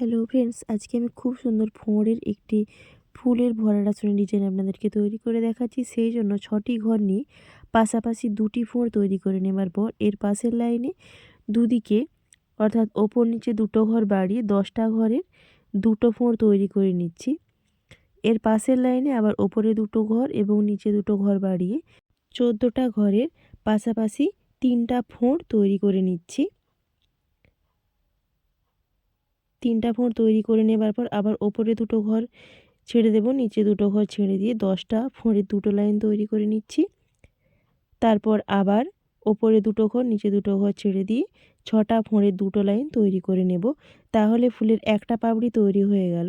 Hello friends আজকে আমি খুব সুন্দর ফোঁড়ের একটি ফুলের ভরা রাচনের ডিজাইন আপনাদেরকে তৈরি করে দেখাচ্ছি। সেই জন্য ছটি ঘর নিয়ে পাশাপাশি দুটি ফোঁড় তৈরি করে নেবার পর এর পাশের লাইনে দুদিকে অর্থাৎ ওপর নিচে দুটো ঘর বাড়িয়ে দশটা ঘরের দুটো ফোঁড় তৈরি করে নিচ্ছি। এর পাশের লাইনে আবার ওপরে দুটো ঘর এবং নিচে দুটো ঘর বাড়িয়ে চোদ্দোটা ঘরের পাশাপাশি তিনটা ফোঁড় তৈরি করে নিচ্ছি। তিনটা ফোঁড় তৈরি করে নেবার পর আবার ওপরে দুটো ঘর ছেড়ে দেব, নিচে দুটো ঘর ছেড়ে দিয়ে দশটা ফোঁড়ের দুটো লাইন তৈরি করে নিচ্ছি। তারপর আবার ওপরে দুটো ঘর, নিচে দুটো ঘর ছেড়ে দিয়ে ছটা ফোঁড়ের দুটো লাইন তৈরি করে নেব। তাহলে ফুলের একটা পাপড়ি তৈরি হয়ে গেল।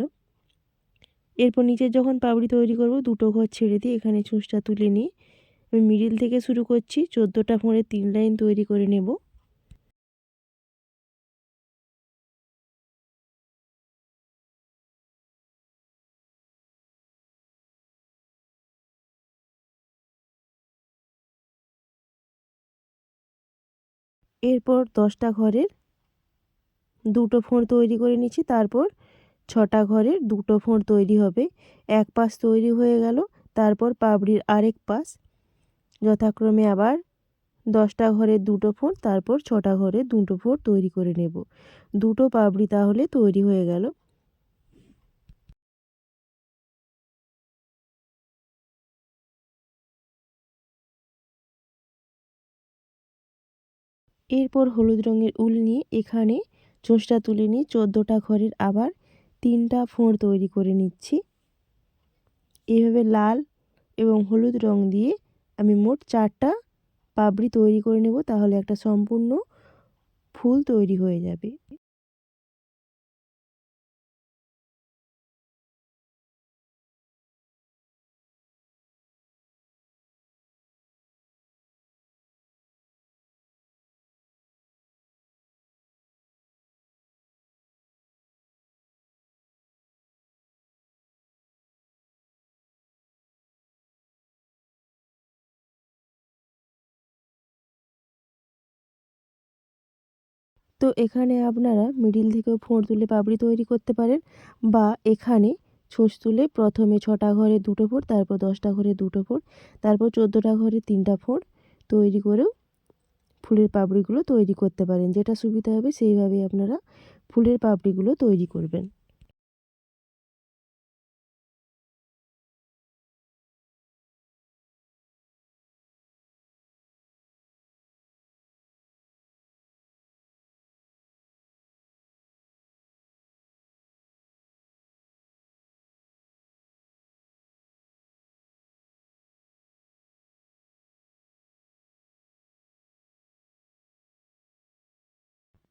এরপর নিচে যখন পাপড়ি তৈরি করব, দুটো ঘর ছেড়ে দিয়ে এখানে চুঁচটা তুলে নিয়ে আমি মিডিল থেকে শুরু করছি, চোদ্দোটা ফোঁড়ের তিন লাইন তৈরি করে নেব। এরপর দশটা ঘরের দুটো ফোঁড় তৈরি করে নিচ্ছি, তারপর ছটা ঘরের দুটো ফোঁড় তৈরি হবে। এক পাশ তৈরি হয়ে গেল, তারপর পাবড়ির আরেক পাশ। যথাক্রমে আবার দশটা ঘরের দুটো ফোঁড়, তারপর ছটা ঘরের দুটো ফোঁড় তৈরি করে নেব। দুটো পাবড়ি তাহলে তৈরি হয়ে গেল। এরপর হলুদ রঙের উল নিয়ে এখানে চোঁচটা তুলে নিয়ে চোদ্দোটা ঘরের আবার তিনটা ফোঁড় তৈরি করে নিচ্ছি। এভাবে লাল এবং হলুদ রং দিয়ে আমি মোট চারটা পাবড়ি তৈরি করে নেব, তাহলে একটা সম্পূর্ণ ফুল তৈরি হয়ে যাবে। তো এখানে আপনারা মিডিল থেকেও ফোঁড় তুলে পাপড়ি তৈরি করতে পারেন বা এখানে ছোঁচ তুলে প্রথমে ছটা ঘরে দুটো ফোঁড়, তারপর দশটা ঘরে দুটো ফোঁড়, তারপর চোদ্দোটা ঘরে তিনটা ফোঁড় তৈরি করেও ফুলের পাপড়িগুলো তৈরি করতে পারেন। যেটা সুবিধা হবে সেইভাবে আপনারা ফুলের পাপড়িগুলো তৈরি করবেন।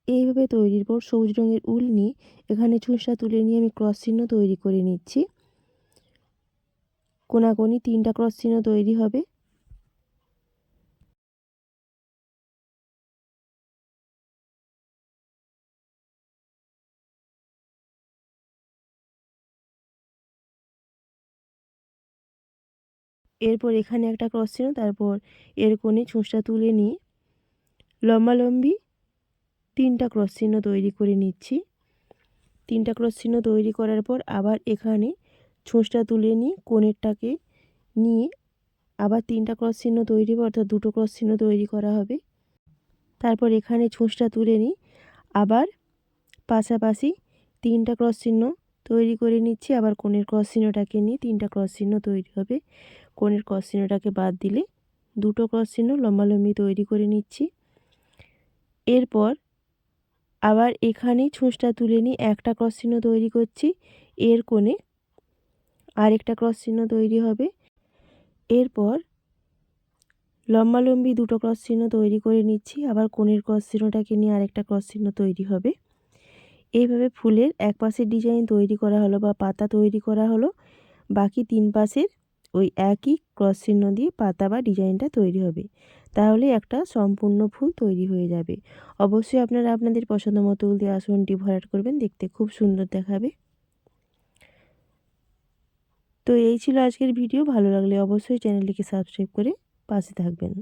এইভাবে তৈরির পর সবুজ রঙের উল নিয়ে এখানে ছুঁচটা তুলে নিয়ে আমি ক্রস চিহ্ন তৈরি করে নিচ্ছি। কোনাকোনি তিনটা ক্রস চিহ্ন তৈরি হবে। এরপর এখানে একটা ক্রস চিহ্ন, তারপর এর কোণে ছুঁচটা তুলে নিয়ে লম্বালম্বি তিনটা ক্রস চিহ্ন তৈরি করে নিচ্ছি। তিনটা ক্রস চিহ্ন তৈরি করার পর আবার এখানে ছোঁচটা তুলে নিয়ে, কোণেরটাকে নিয়ে আবার তিনটা ক্রস চিহ্ন তৈরি অর্থাৎ দুটো ক্রস চিহ্ন তৈরি করা হবে। তারপর এখানে ছোঁচটা তুলে নিই আবার পাশাপাশি তিনটা ক্রস চিহ্ন তৈরি করে নিচ্ছি। আবার কোণের ক্রস চিহ্নটাকে নিয়ে তিনটা ক্রস চিহ্ন তৈরি হবে। কোণের ক্রস চিহ্নটাকে বাদ দিলে দুটো ক্রস চিহ্ন লম্বালম্বি তৈরি করে নিচ্ছি। এরপর আবার এখানেই ছুঁচটা তুলে নিয়ে একটা ক্রস চিহ্ন তৈরি করছি। এর কোণে আরেকটা ক্রস চিহ্ন তৈরি হবে। এরপর লম্বালম্বি দুটো ক্রস চিহ্ন তৈরি করে নিচ্ছি। আবার কোণের ক্রস চিহ্নটাকে নিয়ে আরেকটা ক্রস চিহ্ন তৈরি হবে। এইভাবে ফুলের এক পাশের ডিজাইন তৈরি করা হলো বা পাতা তৈরি করা হলো। বাকি তিন পাশের ওই একই ক্রস চিহ্ন দিয়ে পাতা বা ডিজাইনটা তৈরি হবে। তাহলে একটা সম্পূর্ণ ফুল তৈরি হয়ে যাবে। অবশ্যই আপনারা আপনাদের পছন্দ মতো উল দিয়ে আসনটি ভরাট করবেন, দেখতে খুব সুন্দর দেখাবে। তো এই ছিল আজকের ভিডিও, ভালো লাগলে অবশ্যই চ্যানেলটিকে সাবস্ক্রাইব করে পাশে থাকবেন।